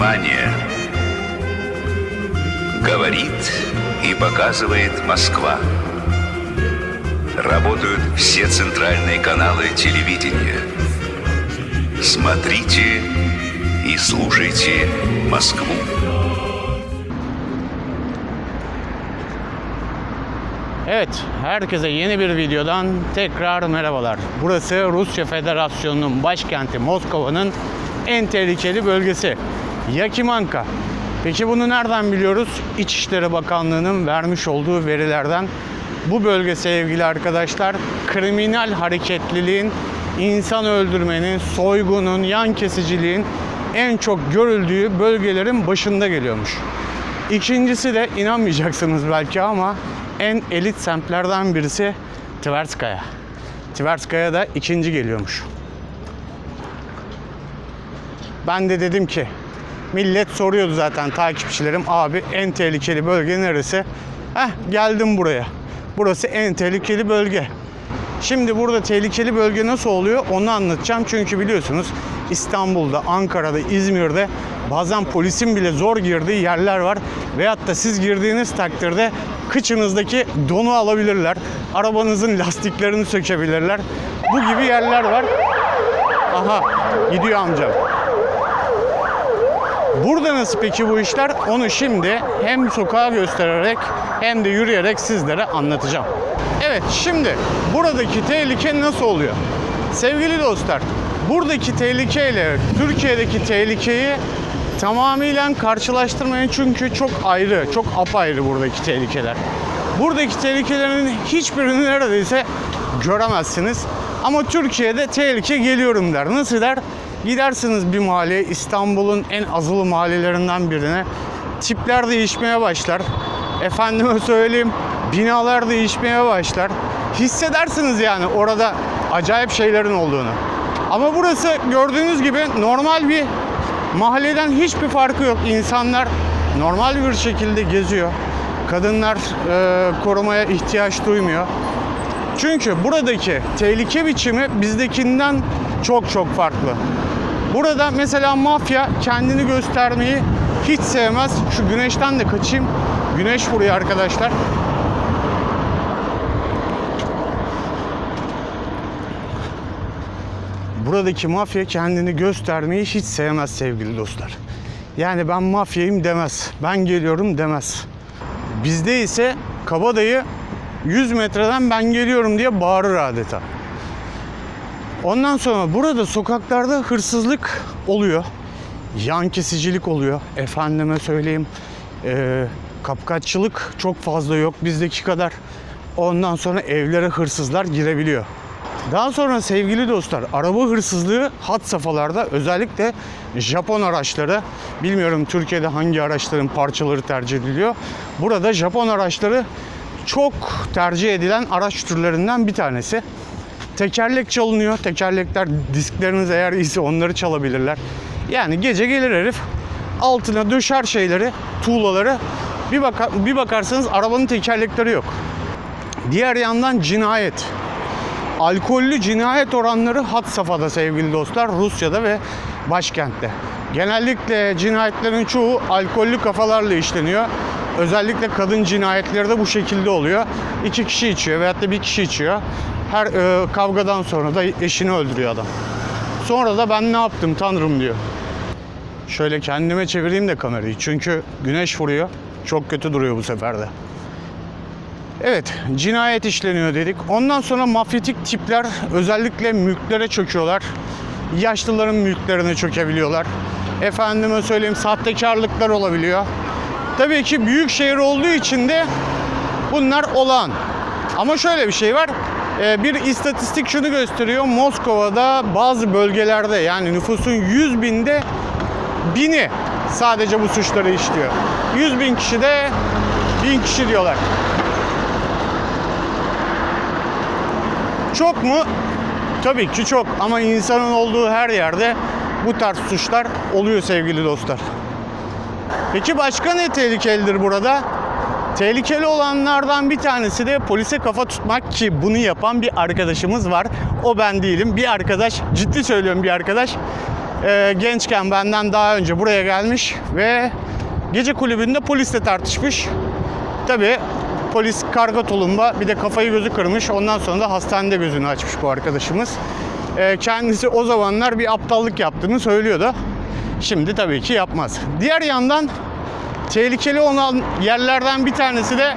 Внимание! Говорит и показывает Москва. Работают все центральные каналы телевидения. Смотрите и слушайте Москву. Evet, herkese yeni bir videodan tekrar merhabalar. Burası Rusya Federasyonu'nun başkenti Moskova'nın en tehlikeli bölgesi. Yakimanka. Peki bunu nereden biliyoruz? İçişleri Bakanlığı'nın vermiş olduğu verilerden. Bu bölge sevgili arkadaşlar kriminal hareketliliğin, insan öldürmenin, soygunun, yan kesiciliğin en çok görüldüğü bölgelerin başında geliyormuş. İkincisi de inanmayacaksınız belki ama en elit semtlerden birisi Tverskaya. Tverskaya da ikinci geliyormuş. Ben de dedim ki millet soruyordu zaten takipçilerim abi en tehlikeli bölge neresi? Heh geldim buraya. Burası en tehlikeli bölge. Şimdi burada tehlikeli bölge nasıl oluyor onu anlatacağım. Çünkü biliyorsunuz İstanbul'da, Ankara'da, İzmir'de bazen polisin bile zor girdiği yerler var. Veyahut da siz girdiğiniz takdirde kıçınızdaki donu alabilirler. Arabanızın lastiklerini sökebilirler. Bu gibi yerler var. Aha gidiyor amcam. Burada nasıl peki bu işler? Onu şimdi hem sokağa göstererek hem de yürüyerek sizlere anlatacağım. Evet şimdi buradaki tehlike nasıl oluyor? Sevgili dostlar buradaki tehlikeyle Türkiye'deki tehlikeyi tamamıyla karşılaştırmayın çünkü çok ayrı, çok apayrı buradaki tehlikeler. Buradaki tehlikelerin hiçbirini neredeyse göremezsiniz. Ama Türkiye'de tehlike geliyorum der. Nasıl der? Gidersiniz bir mahalleye, İstanbul'un en azılı mahallelerinden birine. Tipler değişmeye başlar. Efendime söyleyeyim, binalar değişmeye başlar. Hissedersiniz yani orada acayip şeylerin olduğunu. Ama burası gördüğünüz gibi normal bir mahalleden hiçbir farkı yok. İnsanlar normal bir şekilde geziyor. Kadınlar e, korumaya ihtiyaç duymuyor. Çünkü buradaki tehlike biçimi bizdekinden çok çok farklı. Burada mesela mafya kendini göstermeyi hiç sevmez. Şu güneşten de kaçayım. Güneş vuruyor arkadaşlar. Buradaki mafya kendini göstermeyi hiç sevmez sevgili dostlar. Yani ben mafyayım demez. Ben geliyorum demez. Bizde ise kabadayı 100 metreden ben geliyorum diye bağırır adeta. Ondan sonra burada sokaklarda hırsızlık oluyor. Yan kesicilik oluyor. Efendime söyleyeyim. eee, kapkaççılık çok fazla yok bizdeki kadar. Ondan sonra evlere hırsızlar girebiliyor. Daha sonra sevgili dostlar araba hırsızlığı hat safhalarda özellikle Japon araçları bilmiyorum Türkiye'de hangi araçların parçaları tercih ediliyor. Burada Japon araçları çok tercih edilen araç türlerinden bir tanesi. Tekerlek çalınıyor. Tekerlekler diskleriniz eğer iyiyse onları çalabilirler. Yani gece gelir herif altına döşer şeyleri, tuğlaları. Bir, baka- bir bakarsanız arabanın tekerlekleri yok. Diğer yandan cinayet. Alkollü cinayet oranları had safhada sevgili dostlar Rusya'da ve başkentte. Genellikle cinayetlerin çoğu alkollü kafalarla işleniyor. Özellikle kadın cinayetleri de bu şekilde oluyor. İki kişi içiyor veyahut da bir kişi içiyor. Her e, kavgadan sonra da eşini öldürüyor adam. Sonra da ben ne yaptım tanrım diyor. Şöyle kendime çevireyim de kamerayı çünkü güneş vuruyor. Çok kötü duruyor bu sefer de. Evet, cinayet işleniyor dedik. Ondan sonra mafyatik tipler özellikle mülklere çöküyorlar. Yaşlıların mülklerine çökebiliyorlar. Efendime söyleyeyim sahtekarlıklar olabiliyor. Tabii ki büyük şehir olduğu için de bunlar olağan. Ama şöyle bir şey var. Ee, Bir istatistik şunu gösteriyor. Moskova'da bazı bölgelerde yani nüfusun 100 binde bini sadece bu suçları işliyor. 100 bin kişi de 1000 kişi diyorlar. Çok mu? Tabii ki çok ama insanın olduğu her yerde bu tarz suçlar oluyor sevgili dostlar. Peki başka ne tehlikelidir burada? Tehlikeli olanlardan bir tanesi de polise kafa tutmak ki bunu yapan bir arkadaşımız var. O ben değilim. Bir arkadaş, ciddi söylüyorum bir arkadaş. e, gençken benden daha önce buraya gelmiş ve gece kulübünde polisle tartışmış. Tabii polis karga tulumba bir de kafayı gözü kırmış. Ondan sonra da hastanede gözünü açmış bu arkadaşımız. E, kendisi o zamanlar bir aptallık yaptığını söylüyordu. Şimdi tabii ki yapmaz. Diğer yandan tehlikeli olan yerlerden bir tanesi de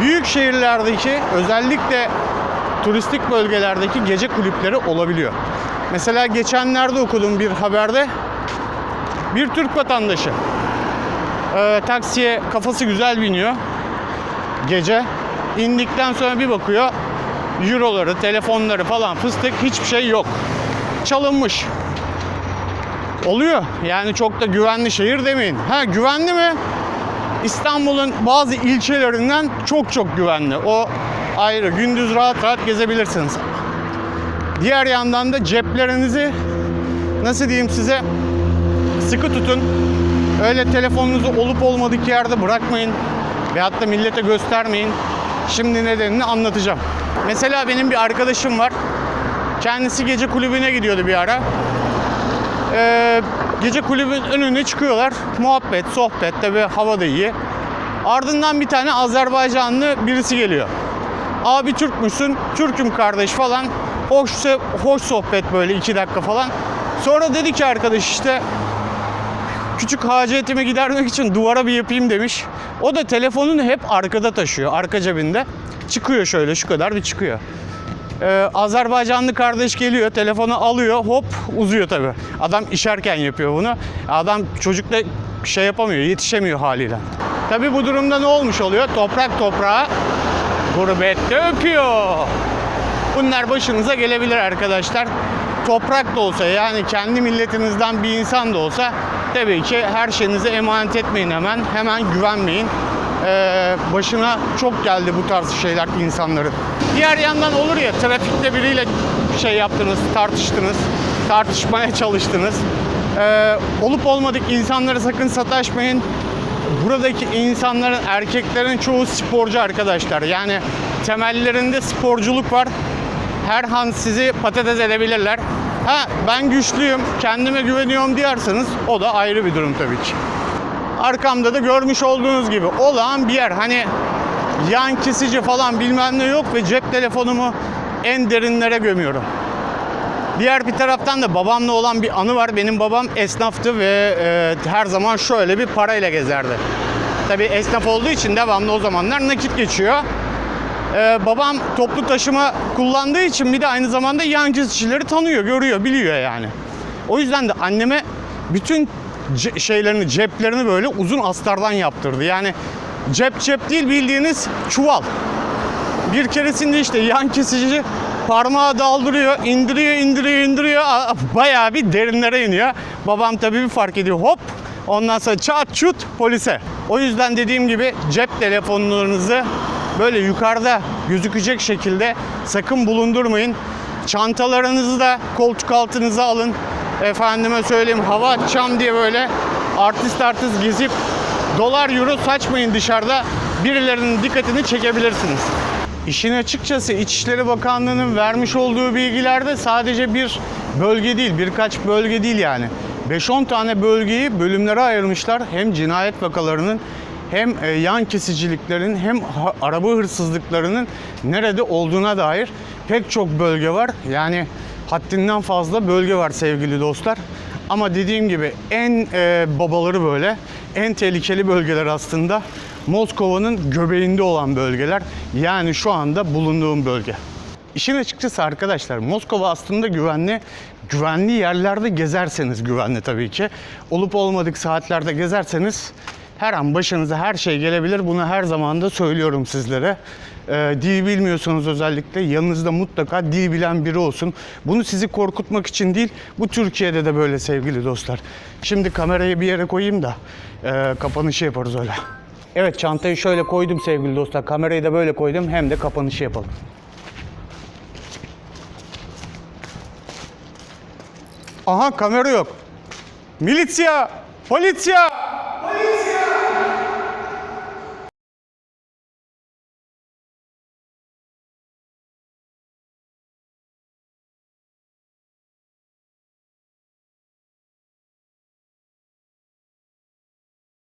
büyük şehirlerdeki özellikle turistik bölgelerdeki gece kulüpleri olabiliyor. Mesela geçenlerde okudum bir haberde bir Türk vatandaşı e, taksiye kafası güzel biniyor gece indikten sonra bir bakıyor euroları, telefonları falan fıstık hiçbir şey yok. Çalınmış. Oluyor. Yani çok da güvenli şehir demeyin. Ha güvenli mi? İstanbul'un bazı ilçelerinden çok çok güvenli. O ayrı. Gündüz rahat rahat gezebilirsiniz. Diğer yandan da ceplerinizi nasıl diyeyim size sıkı tutun. Öyle telefonunuzu olup olmadık yerde bırakmayın. Veyahut da millete göstermeyin. Şimdi nedenini anlatacağım. Mesela benim bir arkadaşım var. Kendisi gece kulübüne gidiyordu bir ara. Gece kulübün önüne çıkıyorlar. Muhabbet, sohbet tabi hava da iyi. Ardından bir tane Azerbaycanlı birisi geliyor. Abi Türk müsün? Türk'üm kardeş falan. Hoş, hoş sohbet böyle iki dakika falan. Sonra dedi ki arkadaş işte küçük hacetimi gidermek için duvara bir yapayım demiş. O da telefonunu hep arkada taşıyor, arka cebinde. Çıkıyor şöyle şu kadar bir çıkıyor. Ee, Azerbaycanlı kardeş geliyor, telefonu alıyor, hop uzuyor tabi. Adam işerken yapıyor bunu. Adam çocukla şey yapamıyor, yetişemiyor haliyle. Tabi bu durumda ne olmuş oluyor? Toprak toprağa gurbette öpüyor. Bunlar başınıza gelebilir arkadaşlar. Toprak da olsa yani kendi milletinizden bir insan da olsa tabii ki her şeyinizi emanet etmeyin hemen. Hemen güvenmeyin. Ee, başına çok geldi bu tarz şeyler insanların. Diğer yandan olur ya trafikte biriyle şey yaptınız, tartıştınız, tartışmaya çalıştınız. Ee, olup olmadık insanlara sakın sataşmayın. Buradaki insanların, erkeklerin çoğu sporcu arkadaşlar. Yani temellerinde sporculuk var. Her an sizi patates edebilirler. Ha ben güçlüyüm, kendime güveniyorum diyorsanız o da ayrı bir durum tabii ki. Arkamda da görmüş olduğunuz gibi olağan bir yer. Hani yan kesici falan bilmem ne yok ve cep telefonumu en derinlere gömüyorum. Diğer bir taraftan da babamla olan bir anı var. Benim babam esnaftı ve e, her zaman şöyle bir parayla gezerdi. Tabii esnaf olduğu için devamlı o zamanlar nakit geçiyor. E, babam toplu taşıma kullandığı için bir de aynı zamanda yan kesicileri tanıyor, görüyor, biliyor yani. O yüzden de anneme bütün ce- şeylerini, ceplerini böyle uzun astardan yaptırdı. Yani cep cep değil bildiğiniz çuval. Bir keresinde işte yan kesici parmağı daldırıyor, indiriyor, indiriyor, indiriyor. Bayağı bir derinlere iniyor. Babam tabii bir fark ediyor. Hop! Ondan sonra çat çut polise. O yüzden dediğim gibi cep telefonlarınızı böyle yukarıda gözükecek şekilde sakın bulundurmayın. Çantalarınızı da koltuk altınıza alın. Efendime söyleyeyim hava atacağım diye böyle artist artist gezip dolar euro saçmayın dışarıda. Birilerinin dikkatini çekebilirsiniz. İşin açıkçası İçişleri Bakanlığı'nın vermiş olduğu bilgilerde sadece bir bölge değil, birkaç bölge değil yani. 5-10 tane bölgeyi bölümlere ayırmışlar. Hem cinayet vakalarının hem e, yan kesiciliklerin hem araba hırsızlıklarının nerede olduğuna dair pek çok bölge var. Yani haddinden fazla bölge var sevgili dostlar. Ama dediğim gibi en e, babaları böyle, en tehlikeli bölgeler aslında Moskova'nın göbeğinde olan bölgeler. Yani şu anda bulunduğum bölge. İşin açıkçası arkadaşlar Moskova aslında güvenli. Güvenli yerlerde gezerseniz güvenli tabii ki. Olup olmadık saatlerde gezerseniz her an başınıza her şey gelebilir. Bunu her zaman da söylüyorum sizlere. Ee, dil bilmiyorsanız özellikle yanınızda mutlaka dil bilen biri olsun. Bunu sizi korkutmak için değil, bu Türkiye'de de böyle sevgili dostlar. Şimdi kamerayı bir yere koyayım da e, kapanışı yaparız öyle. Evet çantayı şöyle koydum sevgili dostlar. Kamerayı da böyle koydum hem de kapanışı yapalım. Aha kamera yok. Militsiya! Politsiya!